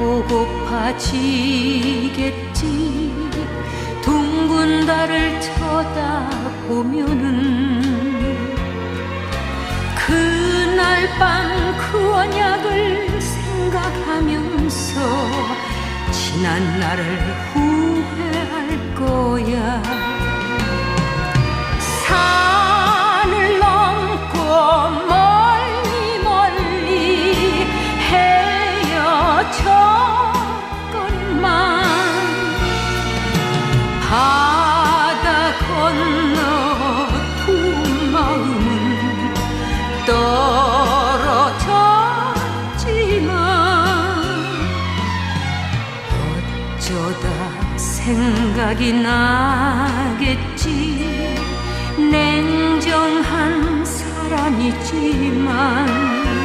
보고파지겠지. 둥근 달을 쳐다보면은 그날 밤 그 언약을 생각하면서 지난 날을 후회할 거야 어쩌다 생각이 나겠지. 냉정한 사람이지만